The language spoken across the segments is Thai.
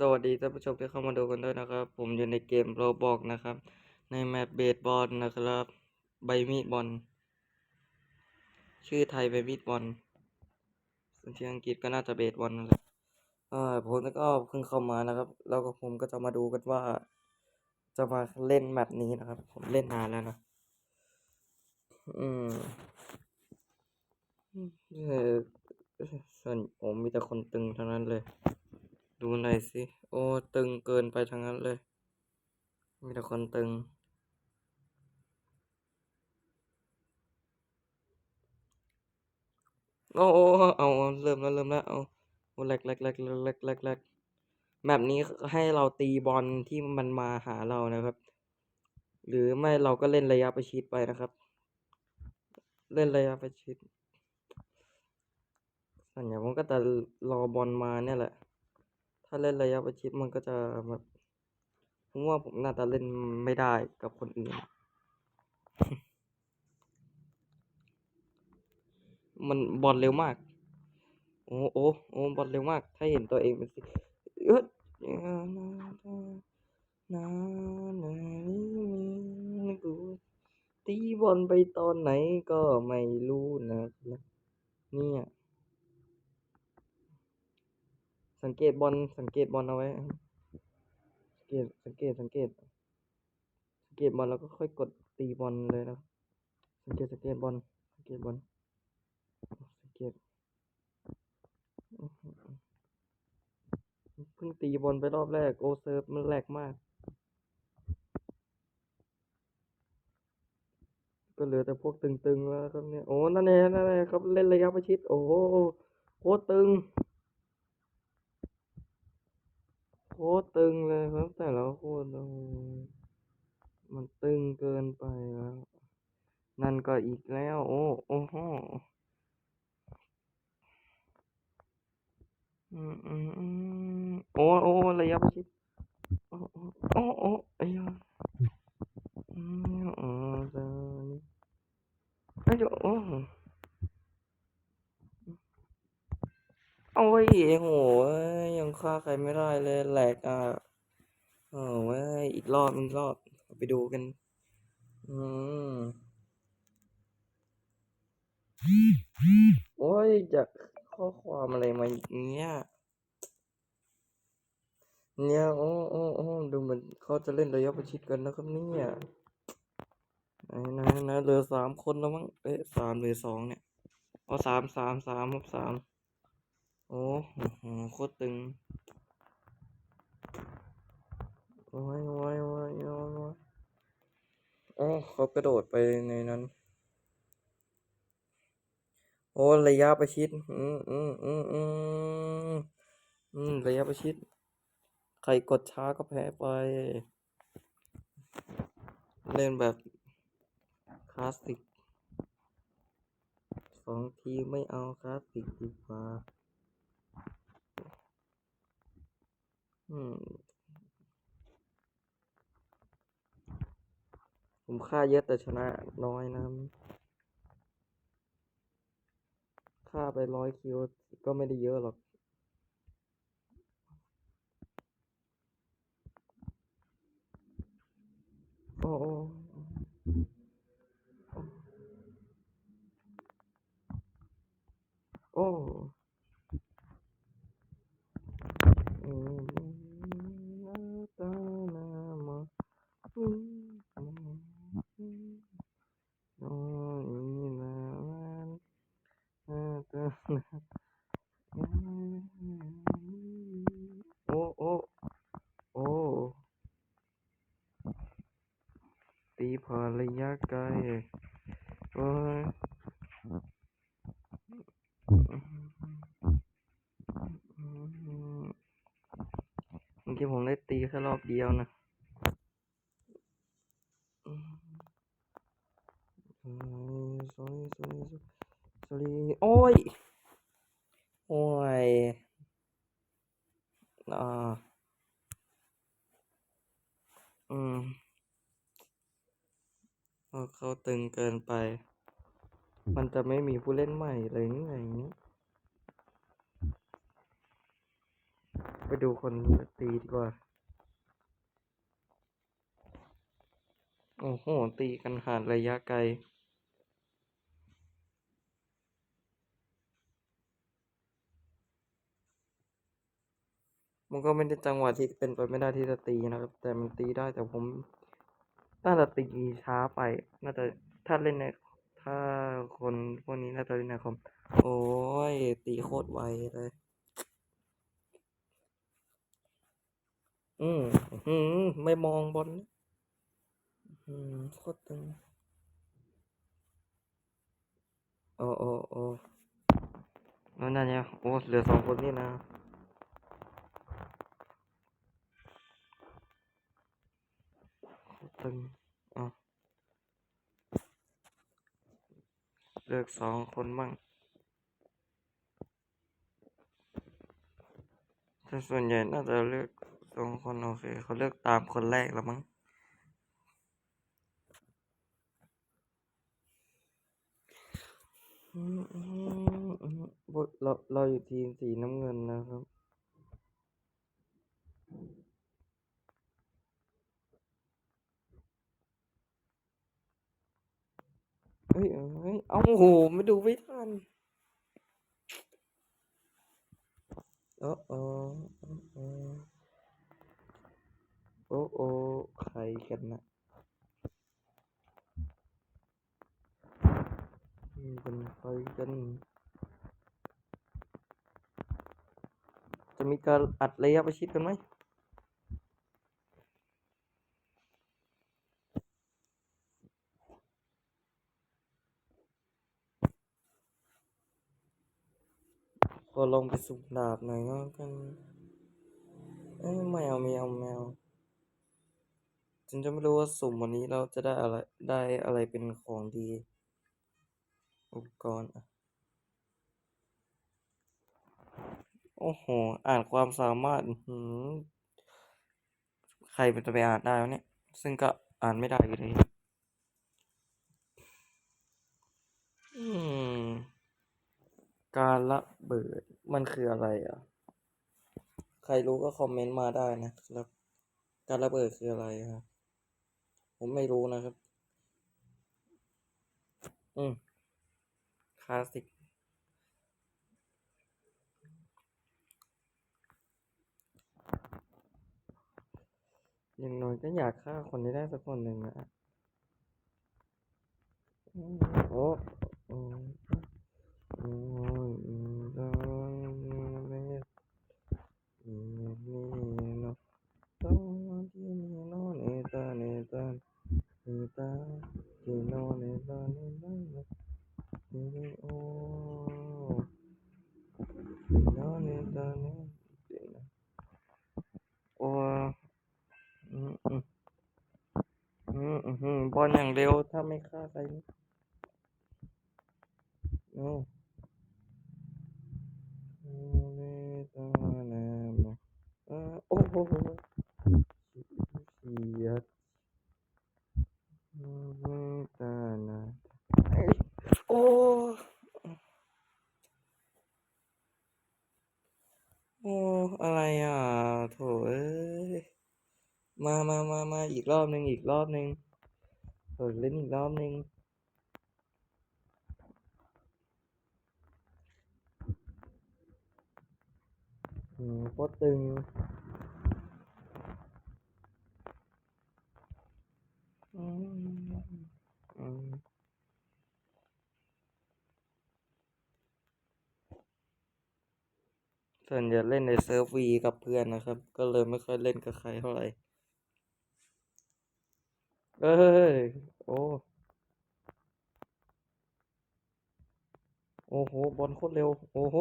สวัสดีท่านผู้ชมที่เข้ามาดูกันด้วยนะครับ ผมอยู่ในเกมโรบอกนะครับ ในแมปเบสบอลนะครับ ใบมีดบอลชื่อไทยใบมีดบอลส่วนที่อังกฤษก็น่าจะเบสบอลนั่นแหละเอ่าผมก็เพิ่งเข้ามานะครับ แล้วก็ผมก็จะมาดูกันว่า จะมาเล่นแมปนี้นะครับ ผมเล่นนานแล้วนะอืมส่วนผมมีแต่คนตึงเทั้งนั้นเลย ดูหน่อยสิ โอ้ตึงเกินไปทั้งนั้นเลย มีแต่คนตึง โอ้โอ้เอาเริ่มแล้วเริ่มแล้วเอาโอ้แลกแหลกแหลกแหลกแหลกแหลกแหลกแบบนี้ให้เราตีบอลที่มันมาหาเรานะครับ หรือไม่เราก็เล่นระยะประชิดไปนะครับ เล่นระยะประชิดส่วนใหญ่ผมก็จะรอบอลมาเนี่ยแหละ ถ้าเล่นระยะประชิดมันก็จะแบบผมว่าผมน่าจะเล่นไม่ได้กับคนอื่น มันบอลเร็วมาก โอ้โอ้โอ้บอลเร็วมาก ถ้าเห็นตัวเองเป็นสิเอยนานานี่กูตีบอลไปตอนไหนก็ไม่รู้นะเนี่ย สังเกตบอลสังเกตบอลเอาไว้สังเกตสังเกตสังเกต สังเกตบอลแล้วก็ค่อยกดตีบอลเลยนะสังเกตสังเกตบอลสังเกตบอลสังเกตเพิ่งตีบอลไปรอบแรกโอเซิร์ฟมันแหลกมาก ก็เหลือแต่พวกตึงๆแล้วครับเนี่ยโอ้นั่นเองนั่นเองครับเล่นระยะประชิดโอ้โหโคตรตึง โคตรตึงเลยครับ แต่ละคนโอ้โหมันตึงเกินไปแล้ว นั่นก็อีกแล้ว โอ้โอ้โหอืมอืมอืมโอ้โอ้ระยะประชิดโอ้โอ้โอ้โอ้ไอ้ยาอืมอ๋อจะนี่ไอ้ยโอ้ โอ้ยโหยังฆ่าใครไม่ได้เลยแหลกอะโอ้เว้ยอีกรอบอีกรอบไปดูกัน อืมโอ้ยจะข้อความอะไรมาเนี่ยเนี่ยโอ้โอ้โอ้ดูเหมือนเขาจะเล่นระยะประชิดกันนะครับเนี่ยไหนนะนะเหลือสามคนแล้วมั้งเอ๊ะสามหรือสองเนี่ยอ๋อสามสามสามครับสาม โอ้โหโคตรตึงโอ้ยโอ้ยโอ้ยโอ้ยโอ้ยโอ้เขากระโดดไปในนั้น โอ้ระยะประชิด อืมอืมอืมอืมอืมระยะประชิด ใครกดช้าก็แพ้ไป เล่นแบบคลาสสิกสองทีไม่เอาคลาสสิกดีกว่า อืม ผมฆ่าเยอะแต่ชนะน้อยนะฆ่าไปร้อยคิวก็ไม่ได้เยอะหรอก โอ้โอ้โอ้อืมตานามาอืมอืมโอ้ยนาวันอาตานา โอ้โอ้โอ้ตีพอระยะไกลโอ้ยเมื่อกี้ผมได้ตีแค่รอบเดียวนะสวยสวยสวยโอ้ย โอ้ย อ่า อืม เขาตึงเกินไป มันจะไม่มีผู้เล่นใหม่เลยนี่ไงไปดูคนตีดีกว่า โอ้โห ตีกันหาดระยะไกลมันก็ไม่ได้จังหวะที่เป็นไปไม่ได้ที่จะตีนะครับ แต่มันตีได้แต่ผม น่าจะตีช้าไป น่าจะถ้าเล่นในถ้าคนพวกนี้น่าจะเล่นในคอม โอ้ย ตีโคตรไวเลย อืมอืมไม่มองบอลอืมโคตรตึงโอ้โอ้โอ้แล้วนั่นเนี่ยโอ้เหลือสองคนนี่นะโคตรตึงอะ เลือกสองคนบ้างแต่ส่วนใหญ่น่าจะเลือกสองคนโอเคเขาเลือกตามคนแรกแล้วมั้งเราเราอยู่ทีมสีน้ำเงินนะครับ เฮ้ยเฮ้ยเอาโอ้โหไม่ดูไม่ทันโอ้โอ้โอ้โอ้โอ้ใครกันนะเป็นใครกันจะมีการอัดระยะประชิดกันไหม ขอลองไปสุ่มดาบหน่อยก็กันเอ้ยไม่เอาไม่เอาไม่เอาฉันจะไม่รู้ว่าสุ่มวันนี้เราจะได้อะไรได้อะไรเป็นของดี อุปกรณ์โอ้โห อ่านความสามารถหืใครมันจะไปอ่านได้วะเนี่ย ซึ่งก็อ่านไม่ได้อยู่ดีอืม การระเบิดมันคืออะไรอะ ใครรู้ก็คอมเมนต์มาได้นะครับ การระเบิดคืออะไรครับ ผมไม่รู้นะครับ อืมคลาสสิกอย่างน้อยก็อยากฆ่าคนที่ได้สักคนหนึ่งนะอืมโอ้ บอลอย่างเร็วถ้าไม่ฆ่าใครนี่ โอ้โหเสียดโอ้เนตานะโอ้โอ้อะไรอะโถเอ้ยมามามามาอีกรอบหนึ่งอีกรอบหนึ่งโถเล่นอีกรอบหนึ่ง โคตรตึงอืมอืมส่วนใหญ่เล่นในเซิร์ฟวีกับเพื่อนนะครับ ก็เลยไม่ค่อยเล่นกับใครเท่าไหร่ เอ้ย โอ้ โอ้โห บอลโคตรเร็ว โอ้โห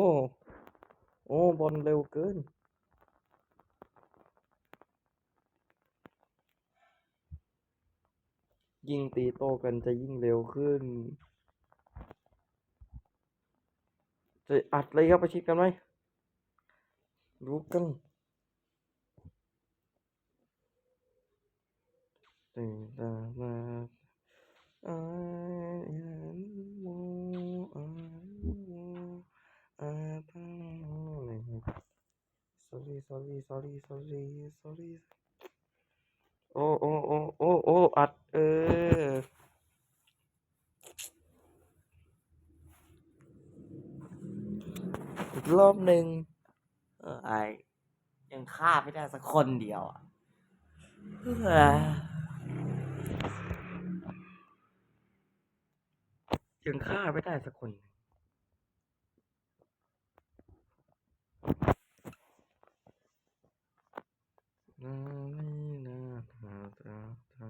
โอ้บอลเร็วเกิน ยิ่งตีโต้กันจะยิ่งเร็วขึ้น จะอัดระยะประชิดกันไหมรู้กันตื่นตามาอายันโมอาโมอาทังส sorry sorry sorry sorry sorry โอ้โอ้โอ้โอ้โอ้อัด เออ อีกรอบหนึ่งเออไอยังฆ่าไม่ได้สักคนเดียวอะยังฆ่าไม่ได้สักคน นึ่งนาลีนาทาทาทา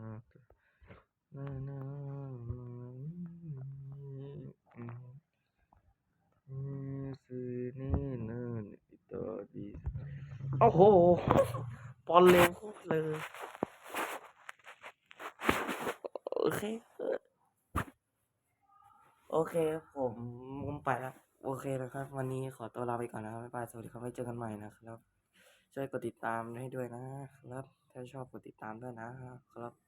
นานาซีนี่นาอิตาดีโอ้โหบอลเร็วโคตรเลยโอเค โอเค ผมผมไปแล้ว โอเคนะครับ วันนี้ขอตัวลาไปก่อนนะครับบ๊ายบาย สวัสดีครับไว้เจอกันใหม่นะครับ ช่วยกดติดตามให้ด้วยนะครับ ถ้าชอบกดติดตามด้วยนะครับ